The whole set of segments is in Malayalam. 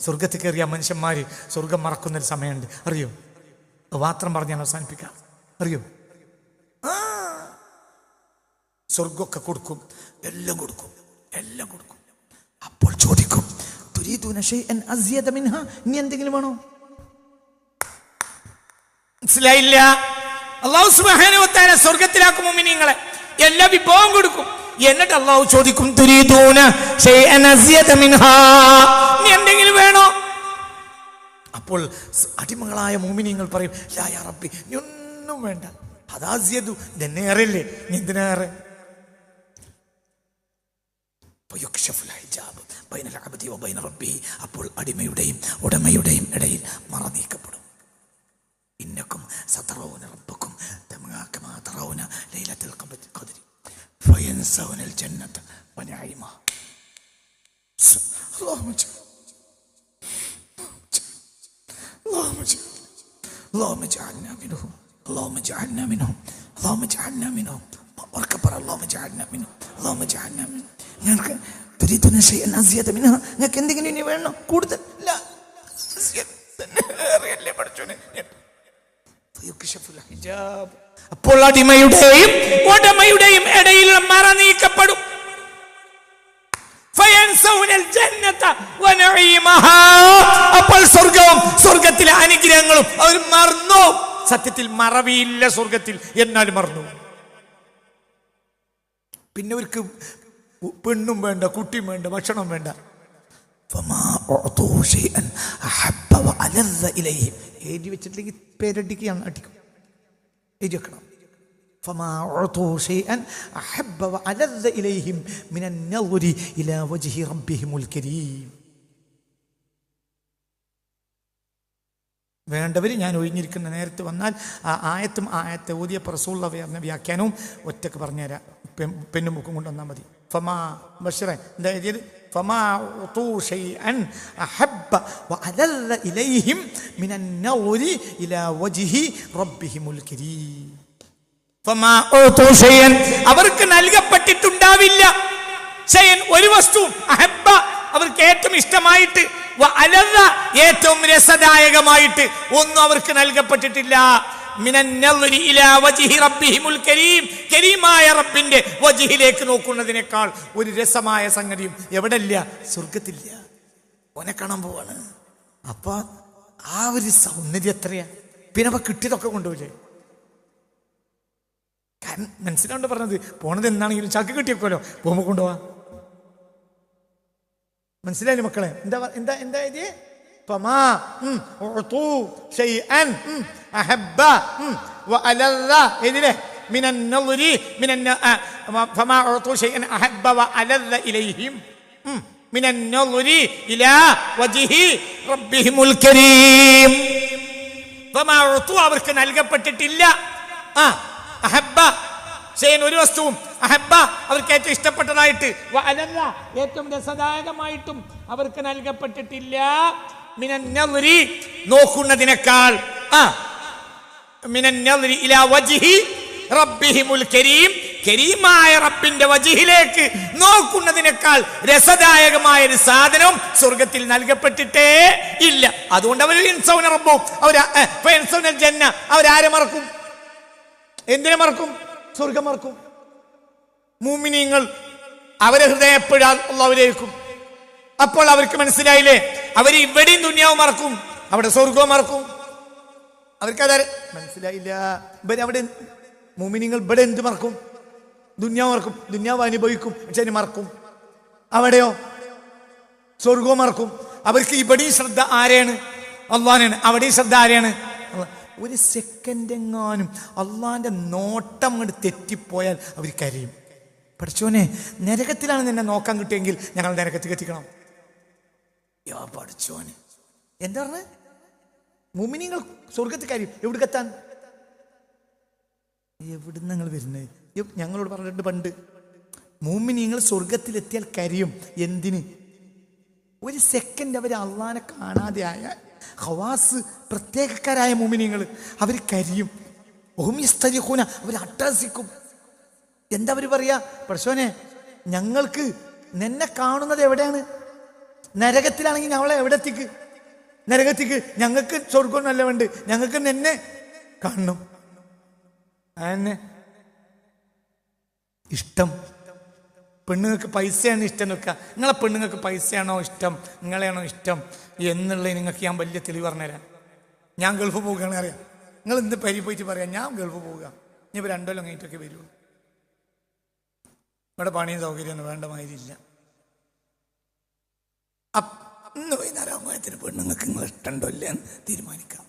സ്വർഗത്തിൽ കയറിയ മനുഷ്യന്മാർ സ്വർഗം മറക്കുന്നൊരു സമയമുണ്ട്. അറിയോ? മാത്രം പറഞ്ഞ് ഞാൻ അവസാനിപ്പിക്കാം. അറിയോ? സ്വർഗമൊക്കെ കൊടുക്കും. എല്ലാം കൊടുക്കും. എല്ലാം കൊടുക്കും. അപ്പോൾ ചോദിക്കും ഇനി എന്തെങ്കിലും വേണോ? മനസ്സിലായില്ല? അള്ളാഹു തആല സ്വർഗത്തിലാക്കും മുഅ്മിനീങ്ങളെ. എല്ലാ വിഭവം കൊടുക്കും. എന്നിട്ട് അള്ളാഹു ചോദിക്കും ഇനി എന്തെങ്കിലും വേണോ? അപ്പോൾ അടിമകളായ മോമിനിങ്ങൾ പറയും ലായ റബ്ബി നീ ഒന്നും വേണ്ട. അതാസ്യതു ഇതെന്നേറല്ലേ നീ എന്തിനേറെ അപ്പോൾ അടിമയുടെയും ഉടമയുടെയും ഇടയിൽ മറ നീക്കപ്പെടും. ഇന്നക്കും സതറൗന റബ്ബക്കും തമിഴാക്കമാ തറവുന ലൈലത്തുൽ ഖദർ ഖദരി ഫയൻസൗന അൽ ജന്നത വനഈമ اللهم اجعل اللهم اجعل اللهم اجعلنا منهم اللهم اجعلنا منهم اللهم اجعلنا منهم واركبر اللهم اجعلنا منهم اللهم اجعلنا منهم ഞങ്ങൾക്ക് തുരീതുന ഷൈഅൻ അസിയത മിൻഹ നിങ്ങൾക്ക് എന്തെങ്കിലും ഇനി വേണോ കൂടുതൽ ഇല്ല അസിയത തന്നെ ഏറെയല്ലേ പഠിച്ചോനെ ഫയുക്ശഫുൽ അപ്പോൾ അടിമയുടെയും ഉടമയുടെയും ഇടയിൽ മറ നീക്കപ്പെടും. അപ്പോൾ സ്വർഗവും സ്വർഗത്തിലെ അനുഗ്രഹങ്ങളും അവർ മറന്നു? സത്യത്തിൽ മറവിയില്ല സ്വർഗത്തിൽ എന്നാൽ മറന്നു. പിന്നെ അവർക്ക് പെണ്ണും വേണ്ട കുട്ടിയും വേണ്ട ഭക്ഷണം വേണ്ട. എഴുതി വെച്ചിട്ടില്ലെങ്കിൽ പേരടിക്കുകയാണ് അടിക്കും. ഇരിക്കണം വേണ്ടവർ ഞാൻ ഒഴിഞ്ഞിരിക്കുന്ന നേരത്ത് വന്നാൽ ആ ആയത്തും ആയത്തെ ഊതിയ പ്രസൂള്ള വേർന്ന വ്യാഖ്യാനവും ഒറ്റയ്ക്ക് പറഞ്ഞുതരാം. പെണ്ണുമുക്കും കൊണ്ടുവന്നാൽ മതി. ഫമാ ബഷറെ എന്താ എഴുതിയത്? ഫമാ ഉതൂ ഷൈഅൻ അഹബ്ബ വഅലല്ല ഇലൈഹിം മിനൻ നൗരി ഇലാ വജ്ഹി റബ്ബിഹിമുൽ കരീം ഫമാ ഉതൂ ഷൈഅൻ അവർക്ക് നൽകപ്പെട്ടിട്ടുണ്ടാവില്ല. ഷൈഅൻ ഒരു വസ്തു അഹബ്ബ അവർക്ക് ഏറ്റവും ഇഷ്ടമായിട്ട് അലദ ഏറ്റവും രസദായകമായിട്ട് ഒന്നും അവർക്ക് നൽകപ്പെട്ടിട്ടില്ല. കരീമായ റബ്ബിന്റെ നോക്കുന്നതിനേക്കാൾ ഒരു രസമായ സംഗതിയും എവിടെ ഇല്ല സ്വർഗത്തില്ല ഓനെ കാണാൻ പോവാണ്. അപ്പ ആ ഒരു സൗന്ദര്യം എത്രയാ? പിന്നെ അപ്പൊ കിട്ടിയതൊക്കെ കൊണ്ടുപോയില്ലേ? കാരണം മനസ്സിലാണ്ട് പറഞ്ഞത്. പോണത് എന്താണെങ്കിലും ചാക്ക് കിട്ടിയേക്കോലോ പോകുമ്പോ കൊണ്ടുപോവാ. മനസ്സിലായില്ലേ മക്കളെ? എന്താ എന്താ എന്താ فما ഉം, أعطوا شيئا ഉം, أحب ഉം, وألذ ഇതിലെ من النظر من الن... آه، فما أعطوا شيئا أحب وألذ إليهم ഉം, من النظر إلى وجه ربهم الكريم فما أعطوا അവർക്ക് നൽകപ്പെട്ടിട്ടില്ല ആ അഹബ്ബ ഷെയ്ൻ ഒരു വസ്തുവും അഹബ്ബ അവർക്ക് ഏറ്റവും ഇഷ്ടപ്പെട്ടതായിട്ട് വ അലല്ല ഏറ്റവും രസദായകമായിട്ടും അവർക്ക് നൽകപ്പെട്ടിട്ടില്ല മിനന്നദ്രി നോക്കുന്നതിനേക്കാൾ ആ കരീമായ റബ്ബിന്റെ വജിഹിലേക്ക് നോക്കുന്നതിനേക്കാൾ രസദായകമായ ഒരു സാധനം സ്വർഗത്തിൽ നൽകപ്പെട്ടിട്ടേ ഇല്ല. അതുകൊണ്ട് അവർ ഇൻസൗന റബ്ബും അവർ ജന്ന അവരാരെ മറക്കും? എന്തിനെ മറക്കും? സ്വർഗം മറക്കും. മൂമിനിങ്ങൾ അവരെ ഹൃദയപ്പെടാൻ ഉള്ളവരേക്കും അപ്പോൾ അവർക്ക് മനസ്സിലായില്ലേ? അവർ ഇവിടെയും ദുന്യാവ് മറക്കും അവിടെ സ്വർഗവും മറക്കും. അവർക്ക് അതാരെ മനസ്സിലായില്ല. ഇവർ അവിടെ മൂമിനിങ്ങൾ ഇവിടെ എന്ത് മറക്കും? ദുന്യാവ് മറക്കും. ദുന്യാവ് അനുഭവിക്കും പക്ഷെ അതിന് മറക്കും. അവിടെയോ? സ്വർഗവും മറക്കും. അവർക്ക് ഇവിടെയും ശ്രദ്ധ ആരെയാണ്? അള്ളാനാണ് അവിടെയും ശ്രദ്ധ ആരെയാണ്? ഒരു സെക്കൻഡ് എങ്ങാനും അള്ളാന്റെ നോട്ടം അങ്ങോട്ട് തെറ്റിപ്പോയാൽ അവർ കരയും. പഠിച്ചോനെ നരകത്തിലാണ് നിന്നെ നോക്കാൻ കിട്ടിയെങ്കിൽ ഞങ്ങൾ നരകത്തിൽ എത്തിക്കണം. യാ പഠിച്ചോനെ. എന്താ പറഞ്ഞ? മുമിനിങ്ങൾ സ്വർഗത്തിൽ കാര്യം എവിടേക്കെത്താൻ? എവിടെ നിങ്ങൾ വരുന്നത് ഞങ്ങളോട് പറഞ്ഞിട്ട് പണ്ട്. മൂമിനിങ്ങൾ സ്വർഗത്തിലെത്തിയാൽ കരിയും. എന്തിന്? ഒരു സെക്കൻഡ് അവർ അള്ളാനെ കാണാതെ ആയാൽ ഹവാസ് പ്രത്യേകക്കാരായ മൂമിനിങ്ങൾ അവർ കരിയും. ഓമിസ്തരിഹൂന അവർ അട്ടഹസിക്കും. എന്താ അവർ പറയാ? പ്രശോനെ ഞങ്ങൾക്ക് നിന്നെ കാണുന്നത് എവിടെയാണ്? നരകത്തിലാണെങ്കിൽ ഞങ്ങളെ എവിടെ എത്തിക്ക്? നരകത്തിക്ക് ഞങ്ങൾക്ക് സ്വർഗം നല്ല വേണ്ട ഞങ്ങൾക്ക് നിന്നെ കാണണം. അതന്നെ ഇഷ്ടം. പെണ്ണുങ്ങൾക്ക് പൈസയാണ് ഇഷ്ടം വെക്കുക നിങ്ങളെ പെണ്ണുങ്ങൾക്ക് പൈസയാണോ ഇഷ്ടം? നിങ്ങളെയാണോ ഇഷ്ടം? എന്നുള്ളത് നിങ്ങൾക്ക് ഞാൻ വലിയ തെളിവ് പറഞ്ഞുതരാം. ഞാൻ ഗൾഫ് പോവുകയാണ് അറിയാം. നിങ്ങൾ ഇന്ന് പരി പോയിട്ട് പറയാം ഞാൻ ഗൾഫ് പോവുക. ഇനി ഇപ്പോൾ രണ്ടോ കഴിഞ്ഞിട്ടൊക്കെ വരുള്ളൂ. ഇവിടെ പണിയും സൗകര്യമൊന്നും വേണ്ട മാതിരി ഇല്ല. അപ്പ് ഇന്ന് വൈകുന്നേരം ആകുമ്പോഴത്തിന് പെണ്ണുങ്ങൾക്ക് നിങ്ങൾ ഇഷ്ടമുണ്ടോ ഇല്ല എന്ന് തീരുമാനിക്കാം.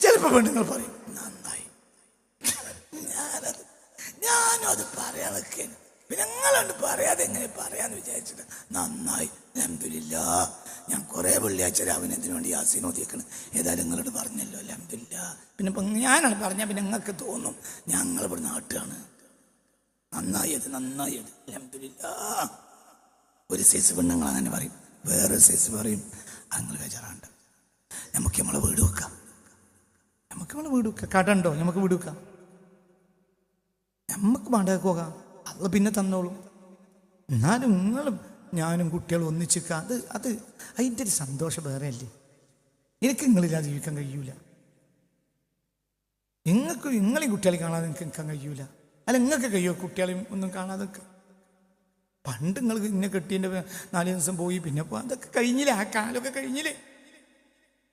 ചിലപ്പോൾ പെണ്ണുങ്ങൾ പറയും നന്നായി. ഞാനത് ഞാനും അത് പറയാൻ നിൽക്കേന്. പിന്നെ നിങ്ങളുണ്ട് പറയാതെ എങ്ങനെ പറയാന്ന് വിചാരിച്ചിട്ട് നന്നായി അലഹമില്ല ഞാൻ കുറേ വെള്ളിയാഴ്ച രാവിലെ ഇതിനു വേണ്ടി യാസീൻ ഓതിയേക്കണ്. ഏതായാലും നിങ്ങളോട് പറഞ്ഞല്ലോ അലഹമില്ല പിന്നെ ഇപ്പം ഞാനാണ് പറഞ്ഞാൽ പിന്നെ നിങ്ങൾക്ക് തോന്നും ഞങ്ങൾ ഇവിടെ നാട്ടാണ് നന്നായത് നന്നായത് അലഹമില്ല ഒരു സൈസ് പെണ്ണുങ്ങൾ അങ്ങനെ പറയും. വേറെ സൈസ് പറയും. അങ്ങനെ ബേജാറാണ്ട് നമുക്ക് നമ്മളെ വീട് വെക്കാം. നമുക്ക് നമ്മളെ വീട് വെക്കാം. കട ഉണ്ടോ? നമുക്ക് വീട് വെക്കാം. നമുക്ക് വേണ്ടതൊക്കെ പോകാം. അത് പിന്നെ തന്നോളൂ. എന്നാലും നിങ്ങളും ഞാനും കുട്ടികളും ഒന്നിച്ചിക്ക അത് അത് അതിന്റെ ഒരു സന്തോഷം വേറെ അല്ലേ എനിക്ക് നിങ്ങളില്ലാതെ ജീവിക്കാൻ കഴിയൂല. നിങ്ങൾക്ക് നിങ്ങളെയും കുട്ടികളെ കാണാതെ നിങ്ങൾക്ക് നിൽക്കാൻ കഴിയൂല. അല്ല നിങ്ങൾക്ക് കഴിയോ കുട്ടികളെയും ഒന്നും കാണാതെ നിൽക്കാൻ? പണ്ട് നിങ്ങൾ ഇന്നെ കെട്ടിന്റെ നാല് ദിവസം പോയി. പിന്നെ പോ അതൊക്കെ കഴിഞ്ഞില്ലേ? ആ കാലമൊക്കെ കഴിഞ്ഞില്ലേ?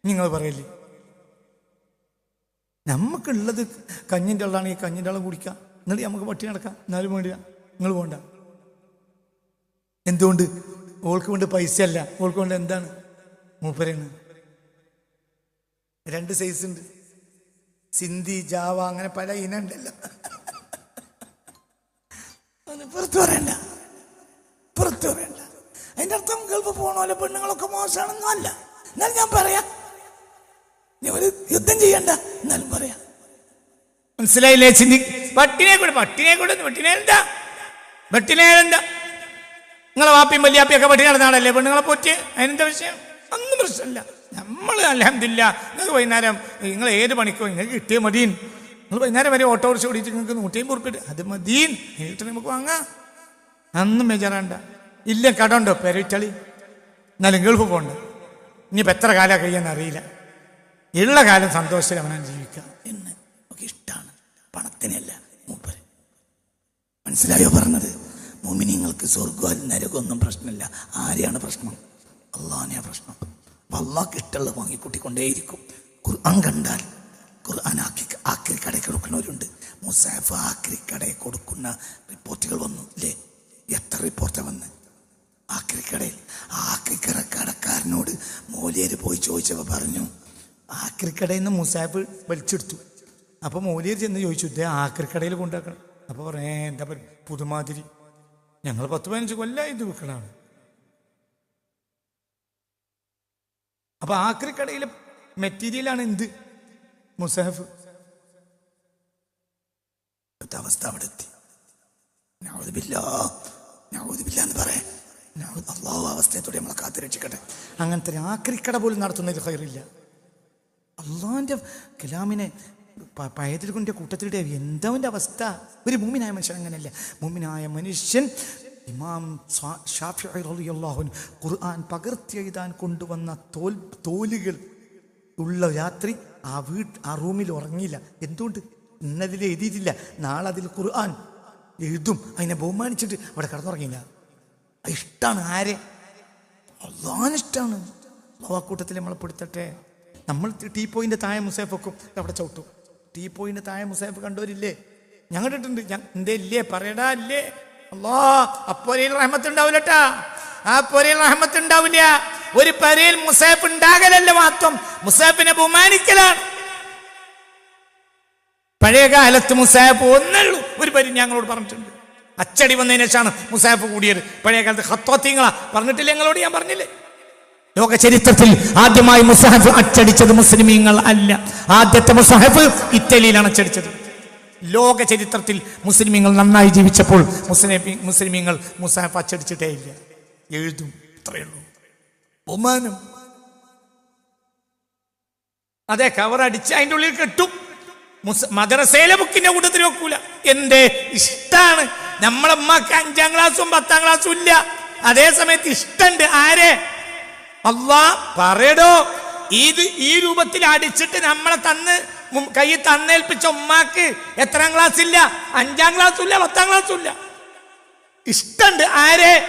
നിങ്ങൾ പറയല്ലേ? നമുക്കുള്ളത് കഞ്ഞിന്റെ ഉള്ളതാണെങ്കിൽ കഞ്ഞിന്റെ ഉള്ള കുടിക്കാം. എന്നിട്ട് നമുക്ക് പട്ടി നടക്കാം. എന്നാലും വേണ്ടില്ല നിങ്ങൾ പോണ്ട. എന്തുകൊണ്ട്? ഓൾക്ക് കൊണ്ട് പൈസ അല്ല ഓൾക്ക് കൊണ്ട് എന്താണ്? മൂപ്പരാണ്. രണ്ട് സൈസ് ഉണ്ട് സിന്ധി ജാവ അങ്ങനെ പല ഇനം ഉണ്ടല്ലോ. അത് പുറത്തു പറയണ്ട. പുറത്തു വേണ്ട. അതിന്റെ അർത്ഥം ഗൾഫ് പോണോലെ പെണ്ണുങ്ങളൊക്കെ മോശമാണെന്നും അല്ല. എന്നാലും ഞാൻ പറയാം. നീ ഒരു യുദ്ധം ചെയ്യണ്ട. എന്നാലും പറയാം. മനസ്സിലായില്ലേ ചിന്തി പട്ടിനെ കൂടെ പട്ടിനെ കൂടെ പട്ടിനെ എന്താ? പട്ടിനെ എന്താ? നിങ്ങളെ വാപ്പിയും വല്യാപ്പിയൊക്കെ പട്ടിണി നടന്നാണല്ലേ പെണ്ണുങ്ങളെ പോറ്റി? അതിനെന്താ വിഷയം? ഒന്നും പ്രശ്നമില്ല. നമ്മൾ അലഹമില്ല നിങ്ങൾക്ക് വൈകുന്നേരം നിങ്ങൾ ഏത് പണിക്കോ നിങ്ങൾക്ക് കിട്ടിയ മതിയും നിങ്ങൾ വൈകുന്നേരം വരെ ഓട്ടോറിച്ച് ഓടിച്ച് നിങ്ങൾക്ക് നൂറ്റിയും ഉറുപ്പിട്ട് അത് മതിയും നേരിട്ട് നമുക്ക് വാങ്ങാം. അന്നും ബേജാറാണ്ട ഇല്ല കടമുണ്ടോ? പെരവിറ്റളി. എന്നാലും ഗൾഫ് പോകണ്ട ഇനിയിപ്പോൾ എത്ര കാലം കഴിയാൻ അറിയില്ല. ഉള്ള കാലം സന്തോഷത്തിൽ അവനാൻ ജീവിക്കാം എന്ന് ഒക്കെ ഇഷ്ടമാണ് പണത്തിനല്ല മൂപ്പര്. മനസ്സിലായോ പറഞ്ഞത്? മോമിനിങ്ങൾക്ക് സ്വർഗം നരകമൊന്നും പ്രശ്നമില്ല. ആരെയാണ് പ്രശ്നം? അള്ളഹാനെയാ പ്രശ്നം. അപ്പൊ ഇഷ്ടമുള്ള വാങ്ങിക്കൂട്ടിക്കൊണ്ടേയിരിക്കും. ഖുർആൻ കണ്ടാൽ ഖുർആൻ ആക്കി ആക്രി കടയിൽ കൊടുക്കുന്നവരുണ്ട്. മുസാഫ് ആക്രി കടയിൽ കൊടുക്കുന്ന റിപ്പോർട്ടുകൾ വന്നു. ഇല്ലേ? എത്ര റിപ്പോർട്ടാണ് വന്ന്? ആക്രിക്കടയിൽ. ആക്രിക്കട കടക്കാരനോട് മോലിയർ പോയി ചോദിച്ചപ്പോൾ പറഞ്ഞു ആക്രിക്കടയിൽ നിന്ന് മുസാഫ് വലിച്ചെടുത്തു. അപ്പോൾ മോലിയർ ചെന്ന് ചോദിച്ചു ഇതേ ആക്രിക്കടയിൽ കൊണ്ടാക്കണം അപ്പോൾ പറഞ്ഞു "ഏ, എന്താ പറയുക പുതുമാതിരി. ഞങ്ങൾ പത്ത് പതിനഞ്ച് കൊല്ലം ഇത് വിൽക്കണമാണ് അപ്പൊ ആക്രിക്കടയിലെ മെറ്റീരിയലാണ് എന്ത്? മുസാഫ് അവസ്ഥ അവിടെ എത്തി ഞാൻ ഒതുമില്ല ഞാൻ നൗദുബില്ലാ എന്ന് പറയാം. അള്ളാഹു അവസ്ഥയത്തോടെ നമ്മളെ കാത്തു രക്ഷിക്കട്ടെ അങ്ങനത്തെ ആക്രിക്കട പോലും നടത്തുന്നതിൽ ഹൈറില്ല അള്ളാഹിന്റെ കലാമിനെ പയതിൽ കൊണ്ട കൂട്ടത്തിലൂടെ എന്താ അവസ്ഥ? ഒരു മൂമിനായ മനുഷ്യൻ അങ്ങനെയല്ല. മൂമിനായ മനുഷ്യൻ ഇമാം റളിയല്ലാഹു ഖുർആൻ പകർത്തി എഴുതാൻ കൊണ്ടുവന്ന തോൽ തോലുകൾ ഉള്ള രാത്രി ആ വീട്ട് ആ റൂമിൽ ഉറങ്ങിയില്ല. എന്തുകൊണ്ട്? ഇന്നതിൽ എഴുതിയിട്ടില്ല. നാളെ അതിൽ ഖുർആൻ എഴുതും. അതിനെ ബഹുമാനിച്ചിട്ട് അവിടെ കിടന്നുറങ്ങിയില്ല. ഇഷ്ടമാണ് ആരെ? അള്ളാനിഷ്ടമാണ് ഭവാക്കൂട്ടത്തിൽ നമ്മളെ പെടുത്തട്ടെ നമ്മൾ ടീ പോയിന്റ് താഴെ മുസേഫ് അവിടെ ചവിട്ടും. ടീ പോയിന്റ് താഴെ മുസേഫ് കണ്ടവരില്ലേ? ഞാൻ കണ്ടിട്ടുണ്ട് ഞാൻ എന്തേ ഇല്ലേ? പറയടാ ഇല്ലേ? അള്ളാ അപ്പോരയിൽ റഹ്മത്ത് ഉണ്ടാവില്ലട്ടാ ആ പൊരയിൽ റഹ്മത്ത് ഉണ്ടാവില്ല ഒരു പരയിൽ മുസേഫ് ഉണ്ടാകലല്ല മാത്രം. മുസേഫിനെ ബഹുമാനിക്കലാണ്. പഴയ കാലത്ത് മുസാഫ് ഒന്നുള്ളൂ ഒരു പരി ഞങ്ങളോട് പറഞ്ഞിട്ടുണ്ട്. അച്ചടി വന്നതിന് ശേഷമാണ് മുസാഫ് കൂടിയത്. പഴയ കാലത്ത് ഹത്തോത്തിങ്ങളാ പറഞ്ഞിട്ടില്ല ഞങ്ങളോട് ഞാൻ പറഞ്ഞില്ലേ? ലോക ചരിത്രത്തിൽ ആദ്യമായി മുസാഹഫ് അച്ചടിച്ചത് മുസ്ലിമീങ്ങൾ അല്ല. ആദ്യത്തെ മുസാഹഫ് ഇറ്റലിയിലാണ് അച്ചടിച്ചത്. ലോക ചരിത്രത്തിൽ മുസ്ലിമീങ്ങൾ നന്നായി ജീവിച്ചപ്പോൾ മുസ്ലിം മുസ്ലിമീങ്ങൾ മുസാഹഫ് അച്ചടിച്ചിട്ടേ ഇല്ല. എഴുതും. ഇത്രയുള്ളൂ ബഹുമാനം. അതെ കവർ അടിച്ച് അതിന്റെ ഉള്ളിൽ കെട്ടും. മദ്രസയിലെ ബുക്കിന്റെ കൂട്ടത്തിൽ വെക്കൂല. എന്റെ ഇഷ്ടാണ്. നമ്മളെ ഉമ്മക്ക് അഞ്ചാം ക്ലാസ്സും പത്താം ക്ലാസ്സും ഇല്ല. അതേ സമയത്ത് ഇഷ്ടണ്ട്. ആരെ? അള്ളാ പറയടോ. ഇത് ഈ രൂപത്തിൽ അടിച്ചിട്ട് നമ്മളെ തന്ന് കൈ തന്നേൽപ്പിച്ച ഉമ്മാക്ക് എത്രാം ക്ലാസ് ഇല്ല? അഞ്ചാം ക്ലാസ്സും ഇല്ല പത്താം ക്ലാസ്സും ഇല്ല. ഇഷ്ടണ്ട്. ആരെ?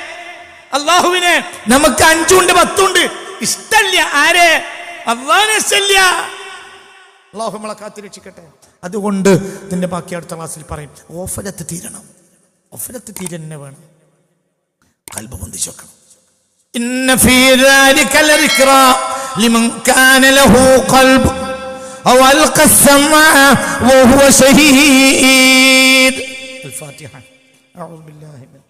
അള്ളാഹുവിനെ. നമുക്ക് അഞ്ചുണ്ട് പത്തുണ്ട്. ഇഷ്ടല്ല. ആരെ? അള്ളാഹിനെ ഇഷ്ടല്ല. അള്ളാഹു നമ്മളെ കാത്തിരക്ഷിക്കട്ടെ. അതുകൊണ്ട് നിന്റെ ബാക്കി അടുത്ത ക്ലാസ്സിൽ പറയും ഓഫലത്ത് തീരണം. ഓഫലത്ത് തീരന്നെ വേണം കൽബ് പൊന്തിച്ചു വെക്കണം إن في ذلك لذكرى لمن كان له قلب أو ألقى السمع وهو شهيد الفاتحة أعوذ بالله من